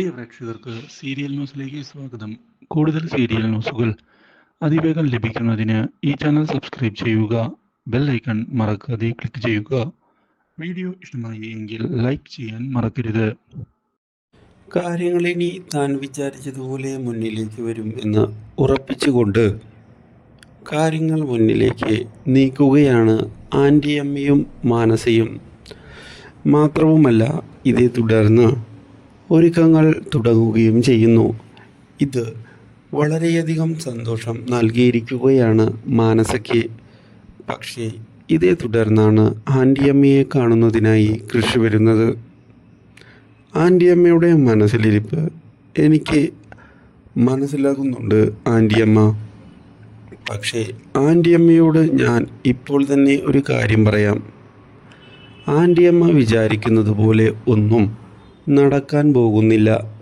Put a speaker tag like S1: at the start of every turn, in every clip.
S1: പ്രിയ പ്രേക്ഷകർക്ക് സീരിയൽ ന്യൂസിലേക്ക് സ്വാഗതം. കൂടുതൽ സീരിയൽ ന്യൂസുകൾ അതിവേഗം ലഭിക്കുന്നതിന് ഈ ചാനൽ സബ്സ്ക്രൈബ് ചെയ്യുക ബെൽ ഐക്കൺ മറക്കാതെ ക്ലിക്ക് ചെയ്യുക. വീഡിയോ ഇഷ്ടമായി എങ്കിൽ ലൈക്ക് ചെയ്യാൻ മറക്കരുത്.
S2: കാര്യങ്ങളിനി താൻ വിചാരിച്ചതുപോലെ മുന്നിലേക്ക് വരും എന്ന് ഉറപ്പിച്ചുകൊണ്ട് കാര്യങ്ങൾ മുന്നിലേക്ക് നീക്കുകയാണ് ആന്റിയമ്മയും മാനസയും. മാത്രവുമല്ല ഇതേ തുടർന്ന് ഒരുക്കങ്ങൾ തുടങ്ങുകയും ചെയ്യുന്നു. ഇത് വളരെയധികം സന്തോഷം നൽകിയിരിക്കുകയാണ് മാനസയ്ക്ക്. പക്ഷേ ഇതേ തുടർന്നാണ് ആന്റിയമ്മയെ കാണുന്നതിനായി കൃഷി വരുന്നത്. ആന്റിയമ്മയുടെ മനസ്സിലിരിപ്പ് എനിക്ക് മനസ്സിലാകുന്നുണ്ട് ആന്റിയമ്മ. പക്ഷേ ആന്റിയമ്മയോട് ഞാൻ ഇപ്പോൾ തന്നെ ഒരു കാര്യം പറയാം. ആന്റിയമ്മ വിചാരിക്കുന്നത് പോലെ ഒന്നും നടക്കാൻ പോകുന്നില്ല.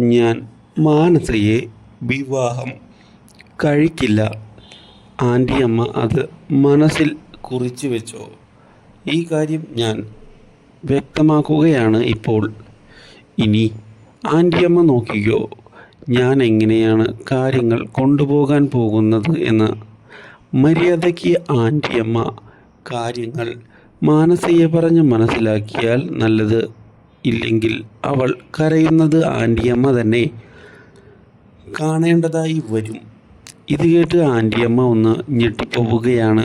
S2: ഞാൻ മാനസയെ വിവാഹം കഴിക്കില്ല. ആന്റിയമ്മ അത് മനസ്സിൽ കുറിച്ചു വെച്ചോ. ഈ കാര്യം ഞാൻ വ്യക്തമാക്കുകയാണ് ഇപ്പോൾ. ഇനി ആന്റിയമ്മ നോക്കിക്കോ. ഞാൻ എങ്ങനെയാണ് കാര്യങ്ങൾ കൊണ്ടുപോകാൻ പോകുന്നത് എന്ന്. മര്യാദയ്ക്ക് ആന്റിയമ്മ കാര്യങ്ങൾ മാനസയെ പറഞ്ഞ് മനസ്സിലാക്കിയാൽ നല്ലത്. ഇല്ലെങ്കിൽ അവൾ കരയുന്നത് ആന്റിയമ്മ തന്നെ കാണേണ്ടതായി വരും. ഇത് കേട്ട് ആന്റിയമ്മ ഒന്ന് ഞെട്ടിപ്പോവുകയാണ്.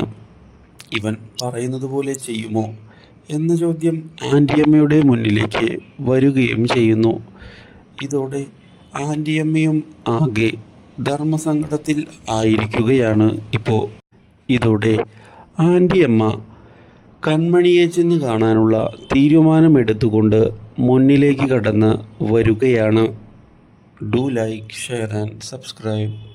S2: ഇവൻ പറയുന്നത് പോലെ ചെയ്യുമോ എന്ന ചോദ്യം ആന്റിയമ്മയുടെ മുന്നിലേക്ക് വരികയും ചെയ്യുന്നു. ഇതോടെ ആന്റിയമ്മയും ആകെ ധർമ്മസങ്കടത്തിൽ ആയിരിക്കുകയാണ് ഇപ്പോൾ ഇതോടെ ആന്റിയമ്മ കൺമണിയെ ചെന്ന് കാണാനുള്ള തീരുമാനമെടുത്തുകൊണ്ട് മുന്നിലേക്ക് കടന്ന് വരികയാണ്. Do like share and subscribe.